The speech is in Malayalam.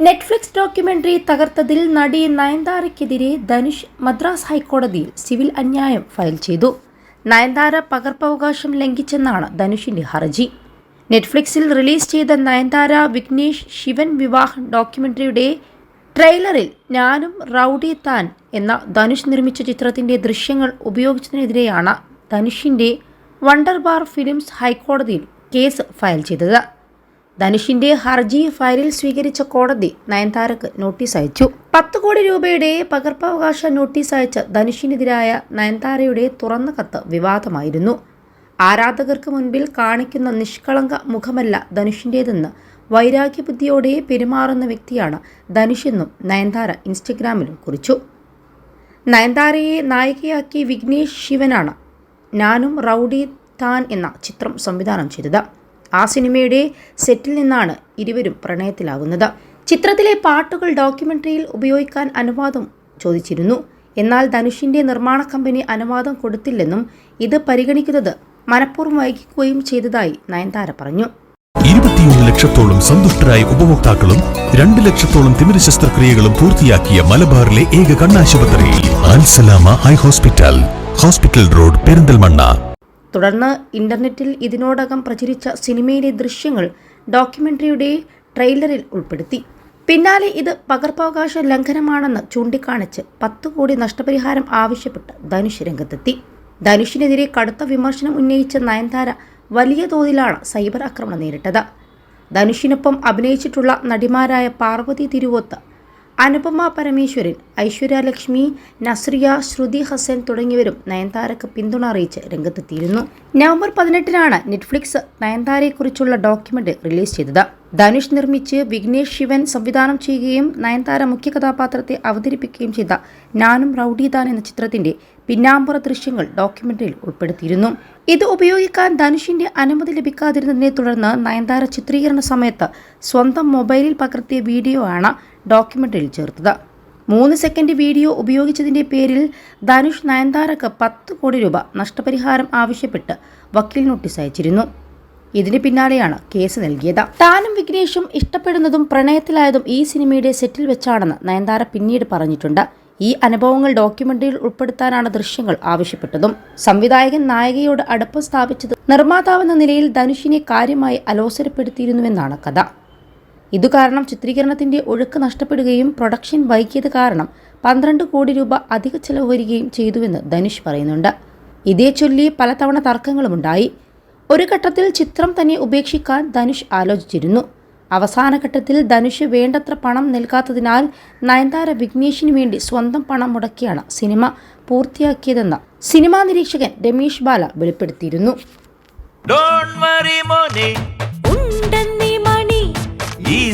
നെറ്റ്ഫ്ലിക്സ് ഡോക്യുമെന്ററി തകർത്തതിൽ നടി നയൻതാരയ്ക്കെതിരെ ധനുഷ് മദ്രാസ് ഹൈക്കോടതിയിൽ സിവിൽ അന്യായം ഫയൽ ചെയ്തു. നയൻതാര പകർപ്പവകാശം ലംഘിച്ചെന്നാണ് ധനുഷിന്റെ ഹർജി. നെറ്റ്ഫ്ലിക്സിൽ റിലീസ് ചെയ്ത നയൻതാര വിഘ്നേഷ് ശിവൻ വിവാഹ് ഡോക്യുമെന്ററിയുടെ ട്രെയിലറിൽ ഞാനും റൌഡി താൻ എന്ന ധനുഷ് നിർമ്മിച്ച ചിത്രത്തിന്റെ ദൃശ്യങ്ങൾ ഉപയോഗിച്ചതിനെതിരെയാണ് ധനുഷിന്റെ വണ്ടർബാർ ഫിലിംസ് ഹൈക്കോടതിയിൽ കേസ് ഫയൽ ചെയ്തത്. ധനുഷിന്റെ ഹർജി ഫയലിൽ സ്വീകരിച്ച കോടതി നയൻതാരക്ക് നോട്ടീസ് അയച്ചു. പത്ത് കോടി രൂപയുടെ പകർപ്പവകാശ നോട്ടീസ് അയച്ച ധനുഷിനെതിരായ നയൻതാരയുടെ തുറന്ന കത്ത് വിവാദമായിരുന്നു. ആരാധകർക്ക് മുൻപിൽ കാണിക്കുന്ന നിഷ്കളങ്ക മുഖമല്ല ധനുഷിന്റേതെന്ന് വൈരാഗ്യബുദ്ധിയോടെ പെരുമാറുന്ന വ്യക്തിയാണ് ധനുഷെന്നും നയൻതാര ഇൻസ്റ്റഗ്രാമിലും കുറിച്ചു. നയൻതാരയെ നായികയാക്കി വിഘ്നേഷ് ശിവനാണ്. ഞാനും റൗഡി താൻ എന്ന ചിത്രം സംവിധാനം ചെയ്തത്. ആ സിനിമയുടെ സെറ്റിൽ നിന്നാണ് ഇരുവരും പ്രണയത്തിലാകുന്നത്. ചിത്രത്തിലെ പാട്ടുകൾ ഡോക്യുമെന്ററിയിൽ ഉപയോഗിക്കാൻ അനുവാദം ചോദിച്ചിരുന്നു. എന്നാൽ ധനുഷിന്റെ നിർമ്മാണ കമ്പനി അനുവാദം കൊടുത്തില്ലെന്നും ഇത് പരിഗണിക്കുന്നത് മനഃപൂർവം വൈകിക്കുകയും ചെയ്തതായി നയൻതാര പറഞ്ഞു. ഇരുപത്തിയൊന്ന് ലക്ഷത്തോളം സന്തുഷ്ടരായ ഉപഭോക്താക്കളും രണ്ട് ലക്ഷത്തോളം തിമിര ശസ്ത്രക്രിയകളും പൂർത്തിയാക്കിയ മലബാറിലെ ഏക കണ്ണാശുപത്രി Al Salama eye hospital hospital road Perinthalmanna. തുടർന്ന് ഇന്റർനെറ്റിൽ ഇതിനോടകം പ്രചരിച്ച സിനിമയിലെ ദൃശ്യങ്ങൾ ഡോക്യുമെന്ററിയുടെ ട്രെയിലറിൽ ഉൾപ്പെടുത്തി. പിന്നാലെ ഇത് പകർപ്പവകാശ ലംഘനമാണെന്ന് ചൂണ്ടിക്കാണിച്ച് പത്ത് കോടി നഷ്ടപരിഹാരം ആവശ്യപ്പെട്ട് ധനുഷ് രംഗത്തെത്തി. ധനുഷിനെതിരെ കടുത്ത വിമർശനം ഉന്നയിച്ച നയൻതാര വലിയ തോതിലാണ് സൈബർ ആക്രമണം നേരിട്ടത്. ധനുഷിനൊപ്പം അഭിനയിച്ചിട്ടുള്ള നടിമാരായ പാർവതി തിരുവോത്ത് അനുപമ പരമേശ്വരൻ ഐശ്വര്യലക്ഷ്മി നസ്രിയ ശ്രുതി ഹസൻ തുടങ്ങിയവരും നയൻതാരക്ക് പിന്തുണ അറിയിച്ച് രംഗത്തെത്തിയിരുന്നു. നവംബർ പതിനെട്ടിനാണ് നെറ്റ്ഫ്ലിക്സ് നയൻതാരയെക്കുറിച്ചുള്ള ഡോക്യുമെന്റ് റിലീസ് ചെയ്തത്. ധനുഷ് നിർമ്മിച്ച് വിഘ്നേഷ് ശിവൻ സംവിധാനം ചെയ്യുകയും നയൻതാര മുഖ്യ കഥാപാത്രത്തെ അവതരിപ്പിക്കുകയും ചെയ്ത നാനും റൌഡിദാൻ എന്ന ചിത്രത്തിന്റെ പിന്നാമ്പുറ ദൃശ്യങ്ങൾ ഡോക്യുമെന്ററിയിൽ ഉൾപ്പെടുത്തിയിരുന്നു. ഇത് ഉപയോഗിക്കാൻ ധനുഷിന്റെ അനുമതി ലഭിക്കാതിരുന്നതിനെ തുടർന്ന് നയൻതാര ചിത്രീകരണ സമയത്ത് സ്വന്തം മൊബൈലിൽ പകർത്തിയ വീഡിയോ ആണ് ഡോക്യുമെന്ററിയിൽ ചേർത്തത്. മൂന്ന് സെക്കൻഡ് വീഡിയോ ഉപയോഗിച്ചതിന്റെ പേരിൽ ധനുഷ് നയൻതാരക്ക് പത്ത് കോടി രൂപ നഷ്ടപരിഹാരം ആവശ്യപ്പെട്ട് വക്കീൽ നോട്ടീസ് അയച്ചിരുന്നു. ഇതിന് പിന്നാലെയാണ് കേസ് നൽകിയത്. താനും വിഘ്നേഷും ഇഷ്ടപ്പെടുന്നതും പ്രണയത്തിലായതും ഈ സിനിമയുടെ സെറ്റിൽ വെച്ചാണെന്ന് നയൻതാര പിന്നീട് പറഞ്ഞിട്ടുണ്ട്. ഈ അനുഭവങ്ങൾ ഡോക്യുമെന്ററിയിൽ ഉൾപ്പെടുത്താനാണ് ദൃശ്യങ്ങൾ ആവശ്യപ്പെട്ടതും. സംവിധായകൻ നായികയോട് അടുപ്പം സ്ഥാപിച്ചത് നിർമ്മാതാവെന്ന നിലയിൽ ധനുഷിനെ കാര്യമായി അലോസരപ്പെടുത്തിയിരുന്നുവെന്നാണ് കഥ. ഇതുകാരണം ചിത്രീകരണത്തിന്റെ ഒഴുക്ക് നഷ്ടപ്പെടുകയും പ്രൊഡക്ഷൻ വൈകിയത് കാരണം പന്ത്രണ്ട് കോടി രൂപ അധിക ചെലവ് വരികയും ചെയ്തുവെന്ന് ധനുഷ് പറയുന്നുണ്ട്. ഇതേ ചൊല്ലി പലതവണ തർക്കങ്ങളുമുണ്ടായി ഒരു ഘട്ടത്തിൽ ചിത്രം തന്നെ ഉപേക്ഷിക്കാൻ ധനുഷ് ആലോചിച്ചിരുന്നു. അവസാന ഘട്ടത്തിൽ ധനുഷ് വേണ്ടത്ര പണം നൽകാത്തതിനാൽ നയൻതാര വിഘ്നേഷിന് വേണ്ടി സ്വന്തം പണം മുടക്കിയാണ് സിനിമ പൂർത്തിയാക്കിയതെന്ന് സിനിമാ നിരീക്ഷകൻ രമേഷ് ബാല വെളിപ്പെടുത്തിയിരുന്നു.